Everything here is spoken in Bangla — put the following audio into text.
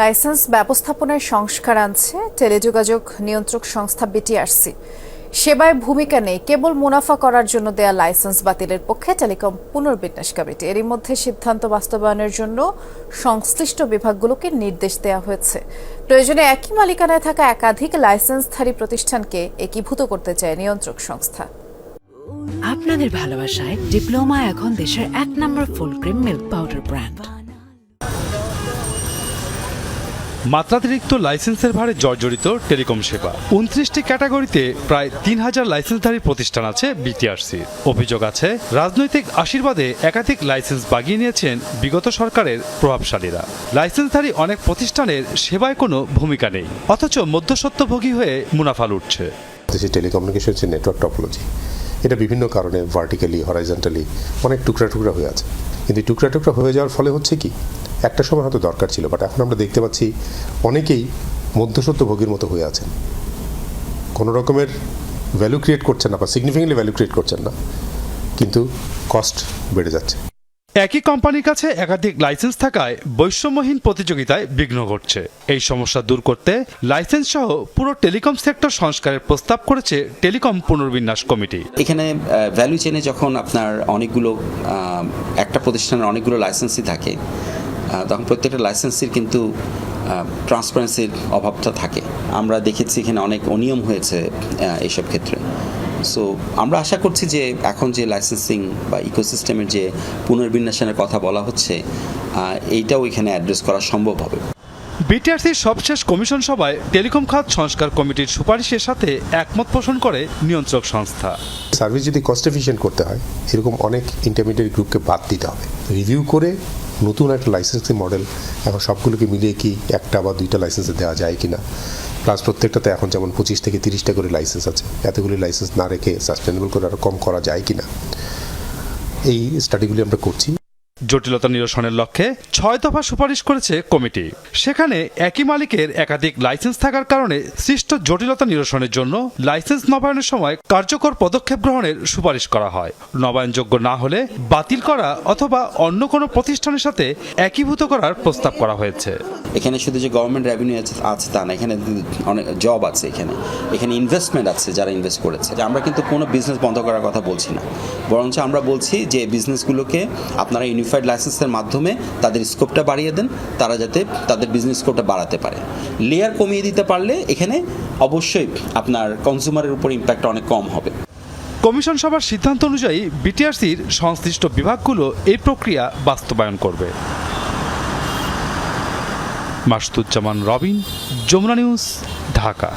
লাইসেন্স ব্যবস্থাপনায় সংস্কার আনছে টেলিযোগাযোগ নিয়ন্ত্রক সংস্থা বিটিআরসি। সেবায় ভূমিকা নেই, কেবল মুনাফা করার জন্য দেয়া লাইসেন্স বাতিলের পক্ষে টেলিকম পুনর্বিন্যাস কমিটি এরই মধ্যে সিদ্ধান্ত বাস্তবায়নের জন্য সংশ্লিষ্ট বিভাগগুলোকে নির্দেশ দেওয়া হয়েছে। প্রয়োজনে একই মালিকানায় থাকা একাধিক লাইসেন্সধারী প্রতিষ্ঠানকে একীভূত করতে চায় নিয়ন্ত্রক সংস্থা। আপনাদের ভালোবাসায় ডিপ্লোমা এখন দেশের এক number full cream milk powder brand. মাত্রাতিরিক্ত লাইসেন্সের ভারে জর্জরিত টেলিকম সেবা। উনত্রিশটি ক্যাটাগরিতে প্রায় তিন হাজার লাইসেন্সধারী প্রতিষ্ঠান আছে বিটিআরসি অভিযোগ আছে, রাজনৈতিক আশীর্বাদে একাধিক লাইসেন্স বাগিয়ে নিয়েছেন বিগত সরকারের প্রভাবশালীরা। লাইসেন্সধারী অনেক প্রতিষ্ঠানের সেবায় কোনো ভূমিকা নেই, অথচ মধ্যস্বত্বভোগী হয়ে মুনাফা লুটছে। টেলিকমিউনিকেশন হচ্ছে নেটওয়ার্ক টপোলজি এটা বিভিন্ন কারণে ভার্টিক্যালি হরাইজেন্টালি অনেক টুকরা টুকরা হয়ে আছে। কিন্তু টুকরা টুকরা হয়ে যাওয়ার ফলে হচ্ছে কি? একটা সময় হয়তো দরকার ছিল বাট এখন আমরা দেখতে পাচ্ছি অনেকেই মধ্যস্বত্বভোগীর মতো হয়ে আছেন। কোনো রকমের ভ্যালু ক্রিয়েট করছেন না বা সিগনিফিকেন্টলি ভ্যালু ক্রিয়েট করছেন না কিন্তু কস্ট বেড়ে যাচ্ছে। একই কোম্পানির কাছে একাধিক লাইসেন্স থাকায় বৈষম্যহীন প্রতিযোগিতায় বিঘ্ন ঘটছে। এই সমস্যা দূর করতে লাইসেন্স সহ পুরো টেলিকম সেক্টর সংস্কারের প্রস্তাব করেছে টেলিকম পুনর্বিন্যাস কমিটি এখানে ভ্যালু চেনে যখন আপনার অনেকগুলো একটা প্রতিষ্ঠানের অনেকগুলো লাইসেন্সই থাকে তখন প্রত্যেকটা লাইসেন্সির কিন্তু ট্রান্সপারেন্সির অভাবটা থাকে। আমরা দেখেছি এখানে অনেক অনিয়ম হয়েছে এইসব ক্ষেত্রে। সো আমরা আশা করছি যে এখন যে লাইসেন্সিং বা ইকোসিস্টেমের যে পুনর্বিন্যাসনের কথা বলা হচ্ছে এইটাও এখানে অ্যাড্রেস করা সম্ভব হবে। বিটিআরসির সবশেষ কমিশন সভায় টেলিকম খাত সংস্কার কমিটির সুপারিশের সাথে একমত পোষণ করে নিয়ন্ত্রক সংস্থা। সার্ভিস যদি কস্ট এফিশিয়েন্ট করতে হয় এরকম অনেক ইন্টারমিডিয়েট গ্রুপকে বাদ দিতে হবে। রিভিউ করে নতুন একটা লাইসেন্সিং মডেল এখন সবগুলোকে মিলিয়ে কি একটা বা দুইটা লাইসেন্স দেওয়া যায় কি না প্লাস প্রত্যেকটাতে এখন যেমন পঁচিশ থেকে তিরিশটা করে লাইসেন্স আছে, এতগুলি লাইসেন্স না রেখে সাস্টেনেবল করে আরও কম করা যায় কি না এই স্টাডিগুলি আমরা করছি। জটিলতা নিরসনের লক্ষ্যে ছয় দফা সুপারিশ করেছে কমিটি। সেখানে একই মালিকের একাধিক লাইসেন্স থাকার কারণে সৃষ্ট জটিলতা নিরসনের জন্য লাইসেন্স নবায়নের সময় কার্যকর পদক্ষেপ গ্রহণের সুপারিশ করা হয়। নবায়নযোগ্য না হলে বাতিল করা অথবা অন্য কোনো প্রতিষ্ঠানের সাথে একীভূত করার প্রস্তাব করা হয়েছে। এখানে শুধু যে গভর্নমেন্ট রেভিনিউ আছে তা না, এখানে অনেক জব আছে এখানে। এখানে ইনভেস্টমেন্ট আছে যারা ইনভেস্ট করেছে। আমরা কিন্তু কোনো বিজনেস বন্ধ করার কথা বলছি না। বরঞ্চ আমরা বলছি যে বিজনেসগুলোকে আপনারা ইউনিফাইড লাইসেন্সের মাধ্যমে তাদের স্কোপটা বাড়িয়ে দেন, তারা যাতে তাদের বিজনেস স্কোপটা বাড়াতে পারে। লেয়ার কমিয়ে দিতে পারলে এখানে অবশ্যই আপনার কনজিউমারের উপর ইম্প্যাক্ট অনেক কম হবে। কমিশন সভার সিদ্ধান্ত অনুযায়ী বিটিআরসির সংশ্লিষ্ট বিভাগগুলো এই প্রক্রিয়া বাস্তবায়ন করবে। মাসুদুজ্জামান রবিন, যমুনা নিউজ, ঢাকা।